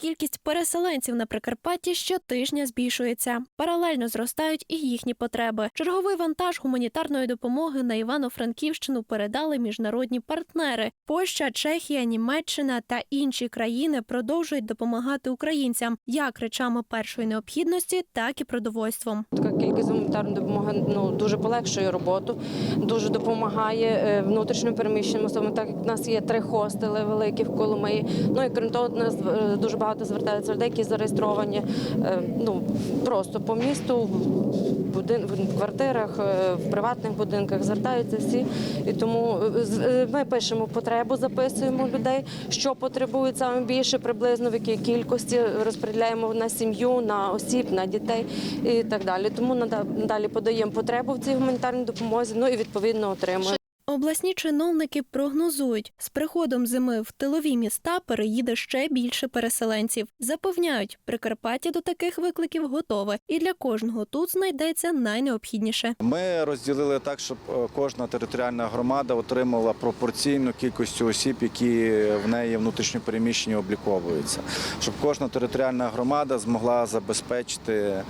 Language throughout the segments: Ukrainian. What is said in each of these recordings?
Кількість переселенців на Прикарпатті щотижня збільшується. Паралельно зростають і їхні потреби. Черговий вантаж гуманітарної допомоги на Івано-Франківщину передали міжнародні партнери. Польща, Чехія, Німеччина та інші країни продовжують допомагати українцям як речами першої необхідності, так і продовольством. Така кількість гуманітарної допомоги ну дуже полегшує роботу, дуже допомагає е, внутрішньо переміщеним особам. Так як в нас є три хостели великі в Коломиї. Ну і крім того, до нас е, дуже багато звертаються людей, які зареєстровані е, ну просто по місту, в будин в квартирах, е, в приватних будинках звертаються всі. І тому е, ми пишемо потребу, записуємо людей, що потребують саме більше, приблизно в якій кількості розподіляємо на сім'ю, на осіб, на дітей і так далі. Тому надалі подаємо потребу в цій гуманітарній допомозі. Ну і відповідно отримуємо. Обласні чиновники прогнозують, з приходом зими в тилові міста переїде ще більше переселенців. Запевняють, Прикарпаття до таких викликів готове, і для кожного тут знайдеться найнеобхідніше. Ми розділили так, щоб е, кожна територіальна громада отримала пропорційну кількість осіб, які в неї внутрішньо переміщені обліковуються, щоб кожна територіальна громада змогла забезпечити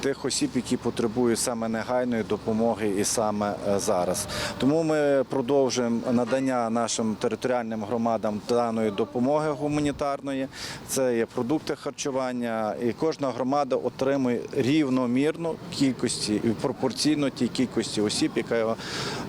тих осіб, які потребують саме негайної допомоги і саме е, зараз. Тому продовжуємо надання нашим територіальним громадам даної допомоги гуманітарної. Це є продукти харчування, і кожна громада отримує рівномірну кількості і пропорційно тій кількості осіб, яка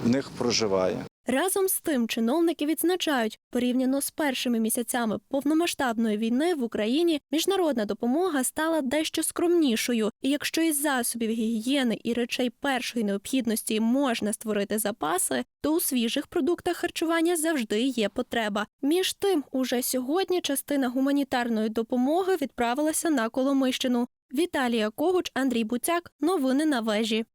в них проживає. Разом з тим, чиновники відзначають, порівняно з першими місяцями повномасштабної війни в Україні міжнародна допомога стала дещо скромнішою. І якщо із засобів гігієни і речей першої необхідності можна створити запаси, то у свіжих продуктах харчування завжди є потреба. Між тим, уже сьогодні частина гуманітарної допомоги відправилася на Коломийщину. Віталія Когуч, Андрій Буцяк. Новини на вежі.